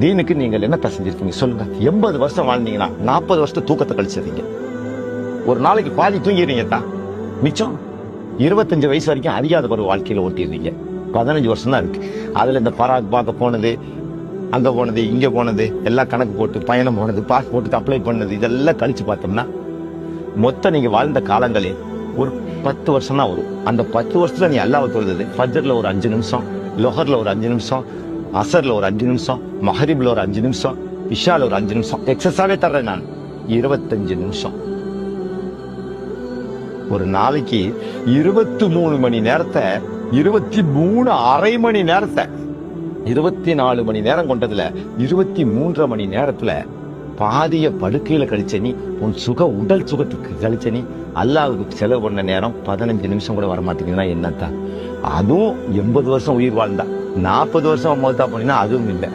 தீனுக்கு நீங்கள் என்ன செஞ்சிருக்கீங்க? சொல்லுங்க. எண்பது வருஷம் வாழ்ந்தீங்கன்னா நாற்பது வருஷத்தை தூக்கத்தை கழிச்சிருக்கீங்க ஒரு நாளைக்கு பாதி தூங்கிடுறீங்க தான். மிச்சம் இருபத்தஞ்சு வயசு வரைக்கும் அறியாத ஒரு வாழ்க்கையில் ஓட்டிடுறீங்க. பதினஞ்சு வருஷம் தான் இருக்கு. அதில் இந்த பராக் பார்க்க போனது அங்கே போனது இங்கே போனது எல்லாம் கணக்கு போட்டு பயணம் போனது பாஸ்போர்ட்டுக்கு அப்ளை பண்ணது இதெல்லாம் கழிச்சு பார்த்தோம்னா மொத்தம் நீங்கள் வாழ்ந்த காலங்களே ஒரு பத்து வருஷம் தான் வரும். அந்த பத்து வருஷத்தில் நீ அல்லாஹ் தொழுது ஃபஜ்ர்ல ஒரு அஞ்சு நிமிஷம் லொஹர்ல ஒரு அஞ்சு நிமிஷம் அசர்ல ஒரு அஞ்சு நிமிஷம் மஹரிப்ல ஒரு அஞ்சு நிமிஷம் விஷால ஒரு அஞ்சு நிமிஷம். எக்ஸஸாவே தர்றேன் நான். இருபத்தஞ்சு நிமிஷம். ஒரு நாளைக்கு இருபத்தி மூணு மணி நேரத்தை இருபத்தி மூணு அரை மணி நேரத்தை இருபத்தி நாலு மணி நேரம் கொண்டதுல இருபத்தி மூன்றரை மணி நேரத்துல பாதிய படுக்கையில கழிச்ச நீ உன் சுக உடல் சுகத்துக்கு கழிச்ச நீ அல்லாவுக்கு செலவு பண்ண நேரம் பதினஞ்சு நிமிஷம் கூட வர வரமாட்டேங்குதுன்னா என்னத்தான் அதுவும் எண்பது வருஷம் உயிர் வாழ்ந்தா. நாற்பது வருஷம் மௌத்தா போனீங்கன்னா அதுவும் இல்லை.